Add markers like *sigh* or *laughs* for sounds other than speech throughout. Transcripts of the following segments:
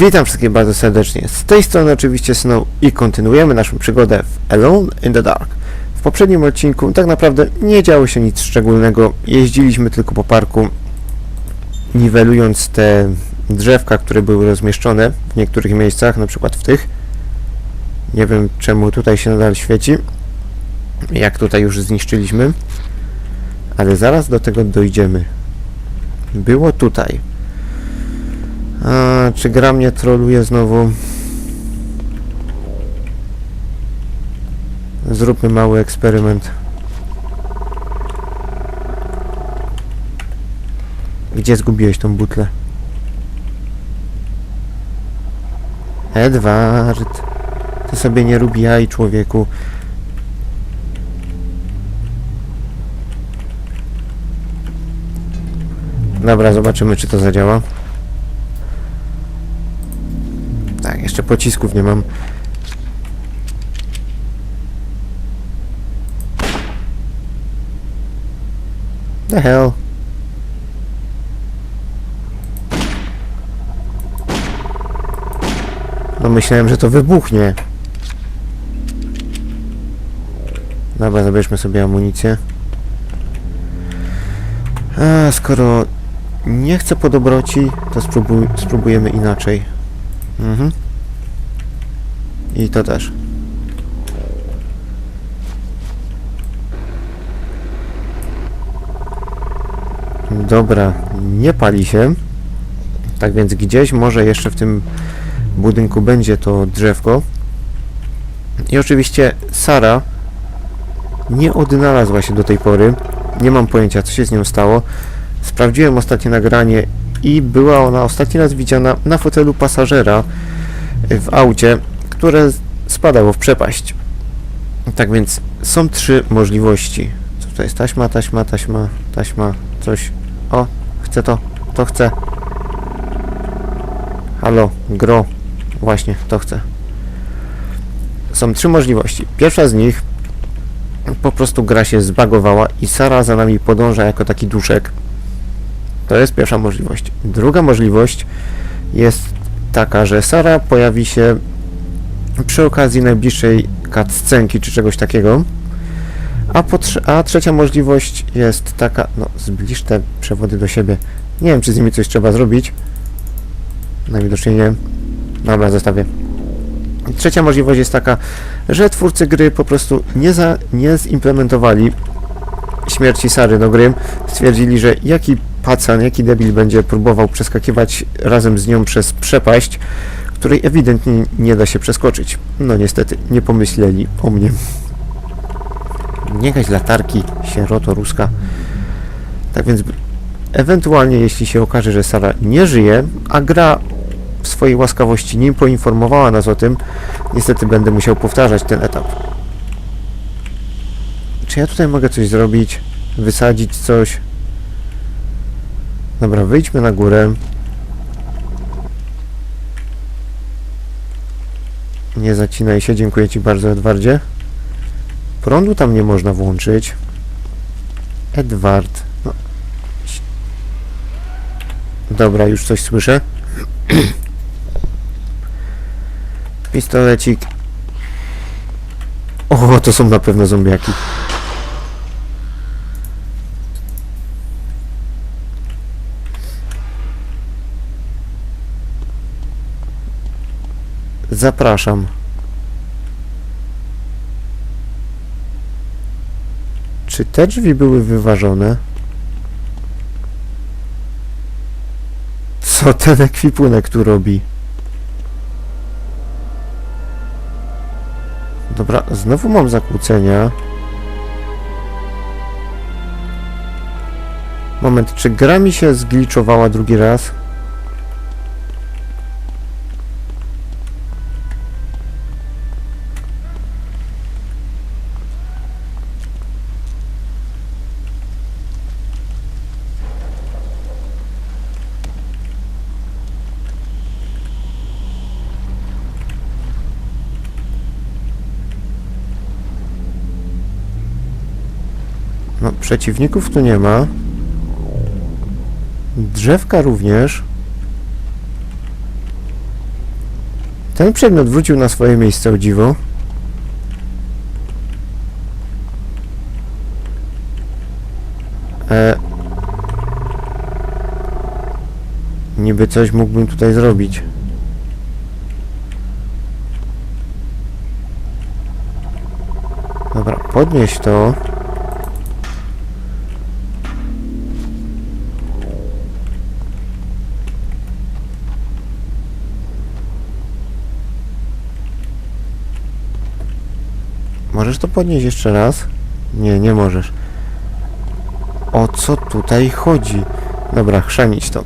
Witam wszystkich bardzo serdecznie. Z tej strony oczywiście Snow i kontynuujemy naszą przygodę w Alone in the Dark. W poprzednim odcinku tak naprawdę nie działo się nic szczególnego. Jeździliśmy tylko po parku, niwelując te drzewka, które były rozmieszczone w niektórych miejscach, na przykład w tych. Nie wiem czemu tutaj się nadal świeci, jak tutaj już zniszczyliśmy, ale zaraz do tego dojdziemy. Było tutaj. A, czy gra mnie troluje znowu? Zróbmy mały eksperyment. Gdzie zgubiłeś tą butlę? Edward, ty sobie nie rób jaj, człowieku. Dobra, zobaczymy, czy to zadziała. Jeszcze pocisków nie mam. The hell? No myślałem, że to wybuchnie. Dobra, zabierzmy sobie amunicję. A, skoro nie chcę po dobroci, to spróbuj, spróbujemy inaczej. Mhm. I to też. Dobra, nie pali się. Tak więc gdzieś może jeszcze w tym budynku będzie to drzewko. I oczywiście Sara nie odnalazła się do tej pory. Nie mam pojęcia, co się z nią stało. Sprawdziłem ostatnie nagranie i była ona ostatni raz widziana na fotelu pasażera w aucie, które spadało w przepaść. Tak więc są trzy możliwości. Co to jest? Taśma, taśma, taśma, taśma, coś. O, chcę to, to chcę. Halo, gro. Właśnie, to chcę. Są trzy możliwości. Pierwsza z nich po prostu gra się zbagowała i Sara za nami podąża jako taki duszek. To jest pierwsza możliwość. Druga możliwość jest taka, że Sara pojawi się przy okazji najbliższej cutscenki czy czegoś takiego. A, a trzecia możliwość jest taka, no zbliż te przewody do siebie. Nie wiem, czy z nimi coś trzeba zrobić. Najwidoczniej nie. Dobra, zostawię. Trzecia możliwość jest taka, że twórcy gry po prostu nie, za, nie zimplementowali śmierci Sary do gry. Stwierdzili, że jaki pacan, jaki debil będzie próbował przeskakiwać razem z nią przez przepaść, której ewidentnie nie da się przeskoczyć. No niestety, nie pomyśleli o mnie. Nie gaś latarki, sieroto ruska. Tak więc ewentualnie jeśli się okaże, że Sara nie żyje, a gra w swojej łaskawości nie poinformowała nas o tym, niestety będę musiał powtarzać ten etap. Czy ja tutaj mogę coś zrobić? Wysadzić coś? Dobra, wyjdźmy na górę. Nie zacinaj się, dziękuję Ci bardzo Edwardzie. Prądu tam nie można włączyć. Edward. No. Dobra, już coś słyszę. *clears throat* Pistolecik. O, to są na pewno zombiaki. Zapraszam. Czy te drzwi były wyważone? Co ten ekwipunek tu robi? Dobra, znowu mam zakłócenia. Moment, czy gra mi się zgliczowała drugi raz? Przeciwników tu nie ma. Drzewka również. Ten przedmiot wrócił na swoje miejsce, o dziwo. E... Niby coś mógłbym tutaj zrobić. Dobra, podnieś to. Możesz to podnieść jeszcze raz? Nie, nie możesz. O co tutaj chodzi? Dobra, chrzanić to.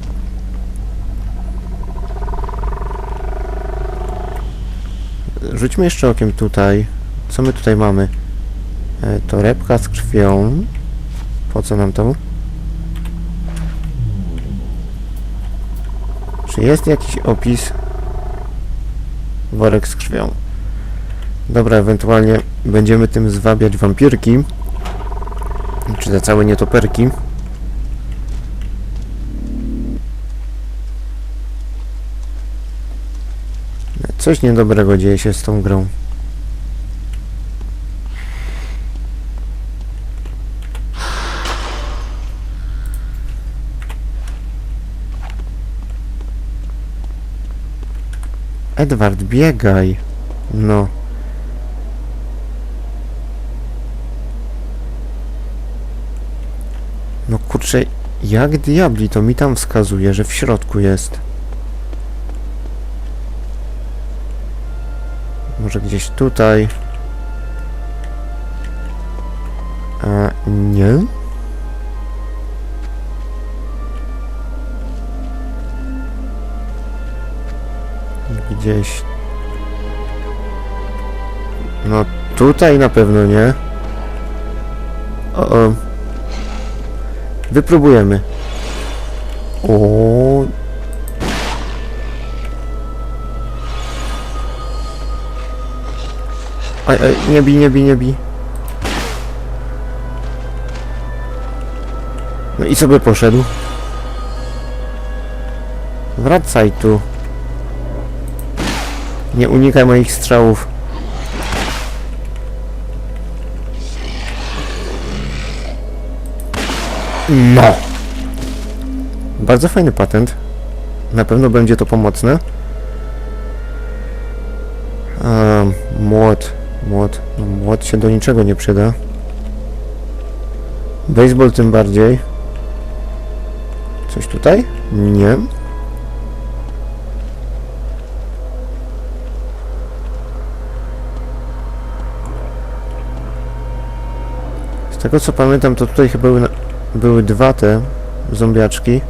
Rzućmy jeszcze okiem tutaj. Co my tutaj mamy? E, torebka z krwią. Po co nam to? Czy jest jakiś opis? Worek z krwią. Dobra, ewentualnie będziemy tym zwabiać wampirki. Czy te całe nietoperki. Coś niedobrego dzieje się z tą grą. Edward, biegaj. No. No kurczę, jak diabli to mi tam wskazuje, że w środku jest. Może gdzieś tutaj. A nie. Gdzieś. No tutaj na pewno nie. O, o. Wypróbujemy. O. Oj, oj, nie bij, nie bij, nie bij. No i sobie poszedł. Wracaj tu. Nie unikaj moich strzałów. No. Bardzo fajny patent. Na pewno będzie to pomocne. A, młot, młot. No, młot się do niczego nie przyda. Baseball tym bardziej. Coś tutaj? Nie. Z tego co pamiętam, to tutaj chyba były, były dwa te zombiaczki.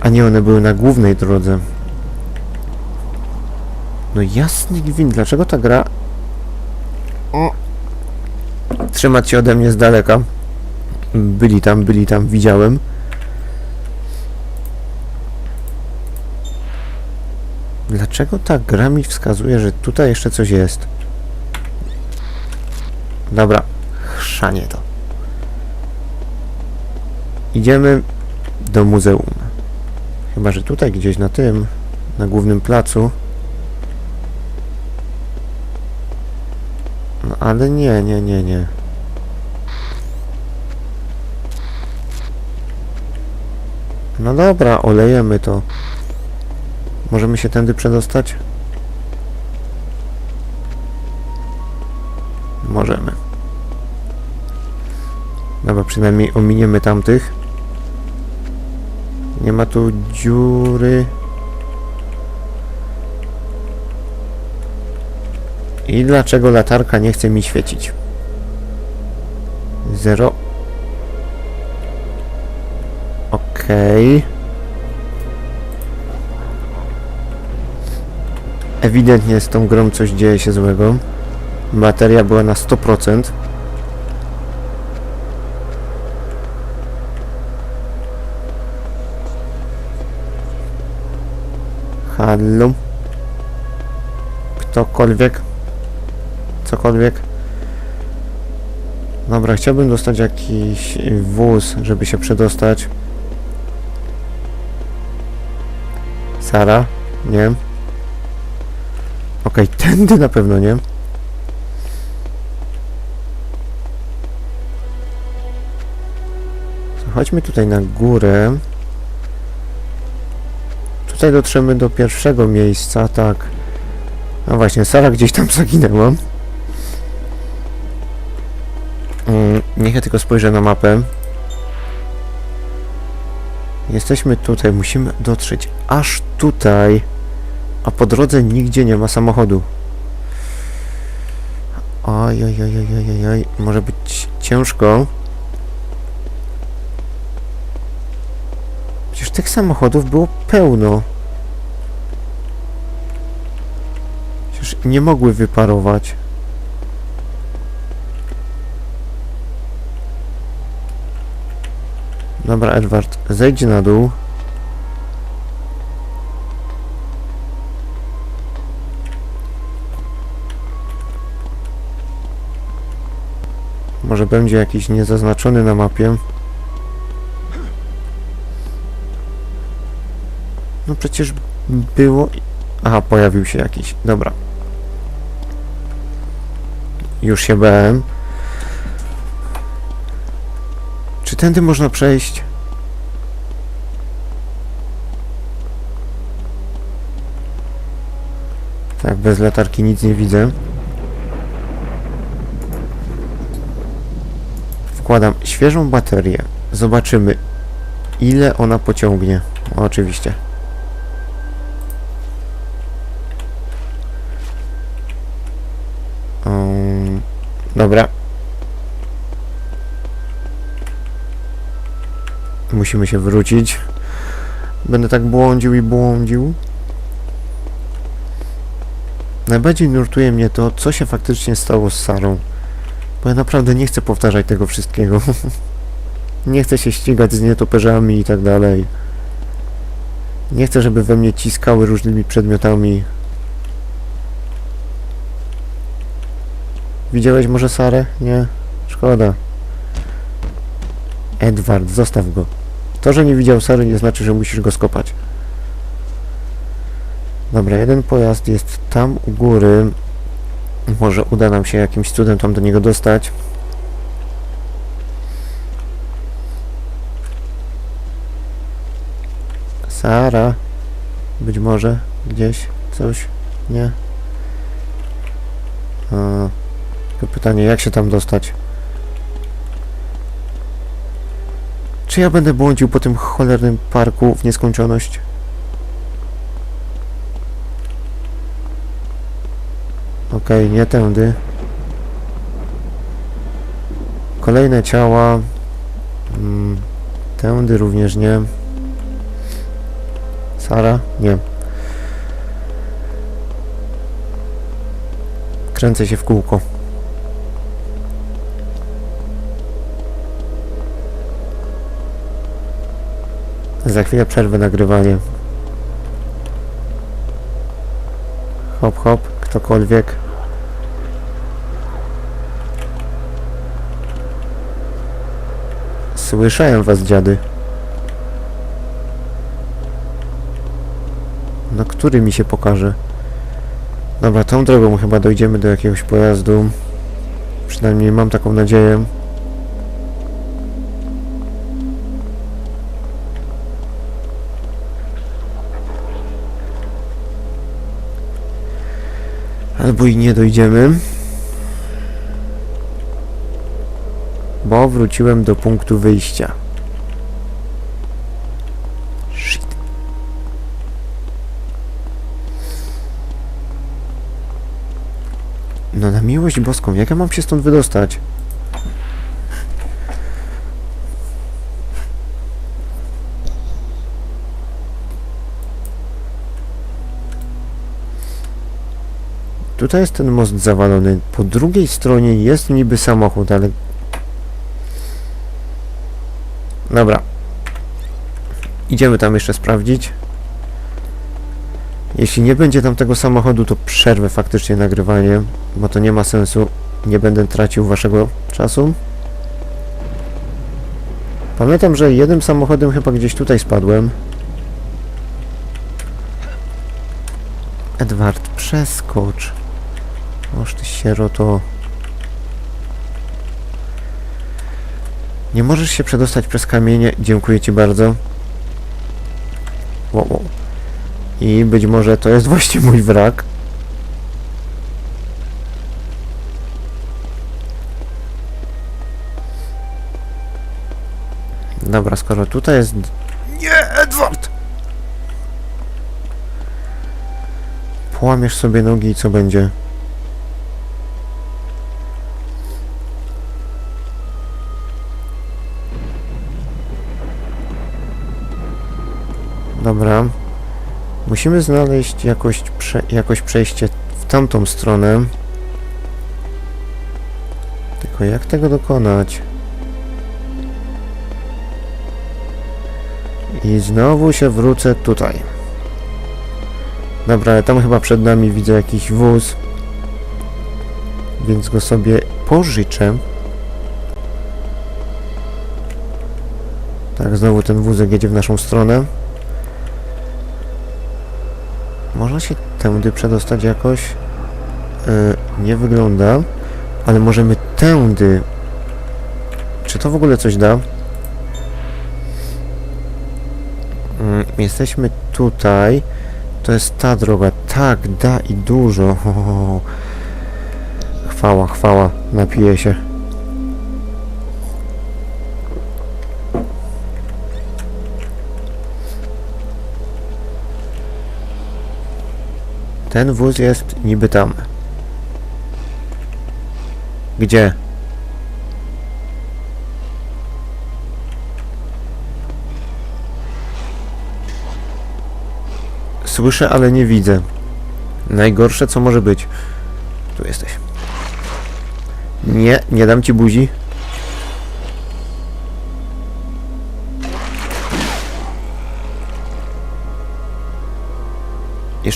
A nie, one były na głównej drodze. No jasny gwint, dlaczego ta gra... Trzymać się ode mnie z daleka. Byli tam, byli tam, widziałem. Dlaczego ta gra mi wskazuje, że tutaj jeszcze coś jest? Dobra, chrzanie to. Idziemy do muzeum. Chyba, że tutaj gdzieś na tym, na głównym placu. No ale nie, nie, nie, nie. No dobra, olejemy to. Możemy się tędy przedostać? Możemy. Dobra, przynajmniej ominiemy tamtych. Nie ma tu dziury. I dlaczego latarka nie chce mi świecić? Zero. Okej. Ewidentnie z tą grą coś dzieje się złego. Bateria była na 100%. Halo? Ktokolwiek? Cokolwiek? Dobra, chciałbym dostać jakiś wóz, żeby się przedostać. Sara? Nie. Okej, tędy na pewno nie. Chodźmy tutaj na górę. Tutaj dotrzemy do pierwszego miejsca, tak. No właśnie, Sara gdzieś tam zaginęła. Mm, niech ja tylko spojrzę na mapę. Jesteśmy tutaj, musimy dotrzeć aż tutaj, a po drodze nigdzie nie ma samochodu. Oj, oj, oj, oj, oj, oj, może być ciężko. Przecież tych samochodów było pełno. Przecież nie mogły wyparować. Dobra, Edward, zejdź na dół. Będzie jakiś niezaznaczony na mapie. No przecież było... Aha, pojawił się jakiś. Dobra. Już się bałem. Czy tędy można przejść? Tak, bez latarki nic nie widzę. Wkładam świeżą baterię. Zobaczymy, ile ona pociągnie. Oczywiście. Um, dobra. Musimy się wrócić. Będę tak błądził i błądził. Najbardziej nurtuje mnie to, co się faktycznie stało z Sarą. Bo ja naprawdę nie chcę powtarzać tego wszystkiego. *laughs* nie chcę się ścigać z nietoperzami i tak dalej. Nie chcę, żeby we mnie ciskały różnymi przedmiotami. Widziałeś może Sarę? Nie? Szkoda. Edward, zostaw go. To, że nie widział Sary nie znaczy, że musisz go skopać. Dobra, jeden pojazd jest tam u góry. Może uda nam się jakimś cudem tam do niego dostać. Sara. Być może gdzieś coś. Nie. A, tylko pytanie, jak się tam dostać? Czy ja będę błądził po tym cholernym parku w nieskończoność? Okej, nie tędy. Kolejne ciała. Mm, tędy również nie. Sara? Nie. Kręcę się w kółko. Za chwilę przerwę nagrywanie. Hop, hop, ktokolwiek. Słyszałem was, dziady. No, który mi się pokaże? Dobra, tą drogą chyba dojdziemy do jakiegoś pojazdu. Przynajmniej mam taką nadzieję. Albo i nie dojdziemy. Bo wróciłem do punktu wyjścia. No na miłość boską, jak ja mam się stąd wydostać? Tutaj jest ten most zawalony. Po drugiej stronie jest niby samochód, ale... Dobra. Idziemy tam jeszcze sprawdzić. Jeśli nie będzie tam tego samochodu, to przerwę faktycznie nagrywanie, bo to nie ma sensu. Nie będę tracił waszego czasu. Pamiętam, że jednym samochodem chyba gdzieś tutaj spadłem. Edward, przeskocz. Oż ty sieroto. Nie możesz się przedostać przez kamienie. Dziękuję ci bardzo. Wow, wow. I być może to jest właśnie mój wrak. Dobra, skoro tutaj jest... Nie, Edward! Połamiesz sobie nogi i co będzie? Dobra. Musimy znaleźć jakoś, prze, jakoś przejście w tamtą stronę. Tylko jak tego dokonać? I znowu się wrócę tutaj. Dobra, tam chyba przed nami widzę jakiś wóz. Więc go sobie pożyczę. Tak, znowu ten wózek jedzie w naszą stronę. Można się tędy przedostać jakoś? Yy, nie wygląda. Ale możemy tędy. Czy to w ogóle coś da? Mm, jesteśmy tutaj. To jest ta droga. Tak, da i dużo. Ho, ho, ho. Chwała, chwała. Napiję się. Ten wóz jest niby tam. Gdzie? Słyszę, ale nie widzę. Najgorsze, co może być. Tu jesteś. Nie, nie dam ci buzi.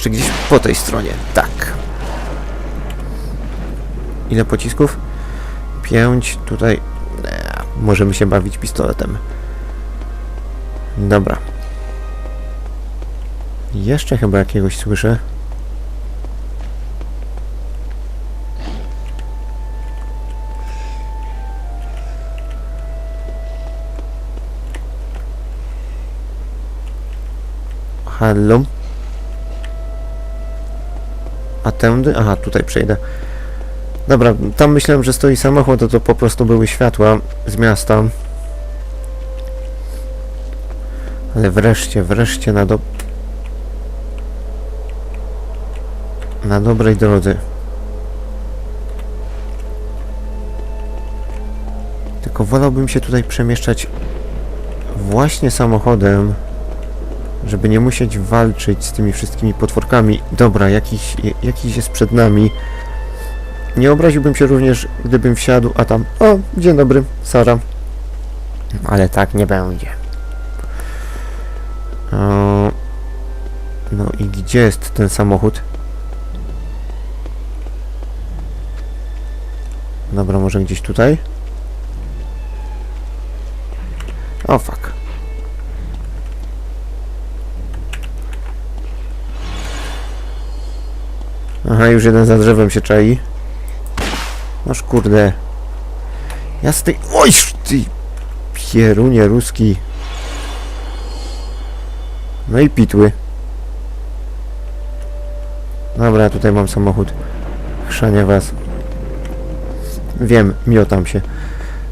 Jeszcze gdzieś po tej stronie. Tak. Ile pocisków? Pięć. Tutaj... Możemy się bawić pistoletem. Dobra. Jeszcze chyba jakiegoś słyszę. Halo? A tędy? Aha, tutaj przejdę. Dobra, tam myślałem, że stoi samochód, to, to po prostu były światła z miasta. Ale wreszcie, wreszcie na do... Na dobrej drodze. Tylko wolałbym się tutaj przemieszczać właśnie samochodem, żeby nie musieć walczyć z tymi wszystkimi potworkami. Dobra, jakiś, jakiś jest przed nami. Nie obraziłbym się również, gdybym wsiadł, a tam... O, dzień dobry, Sara. Ale tak nie będzie. O, no i gdzie jest ten samochód? Dobra, może gdzieś tutaj? O, fuck. Aha, już jeden za drzewem się czai. Noż kurde. Ja z tej... Oj, ty... Pierunie ruski. No i pitły. Dobra, tutaj mam samochód. Chrzanie was. Wiem, miotam się.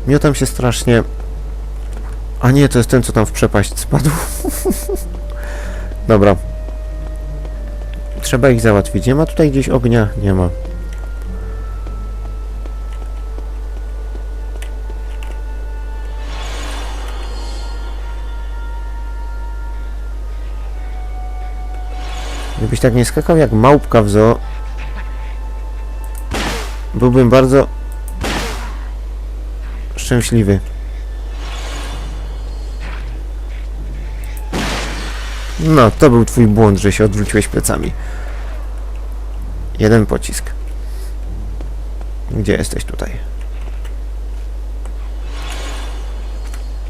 Miotam się strasznie. A nie, to jest ten, co tam w przepaść spadł. *laughs* Dobra. Trzeba ich załatwić. Nie ma tutaj gdzieś ognia? Nie ma. Gdybyś tak nie skakał jak małpka w zoo, byłbym bardzo szczęśliwy. No, to był twój błąd, że się odwróciłeś plecami. Jeden pocisk. Gdzie jesteś tutaj?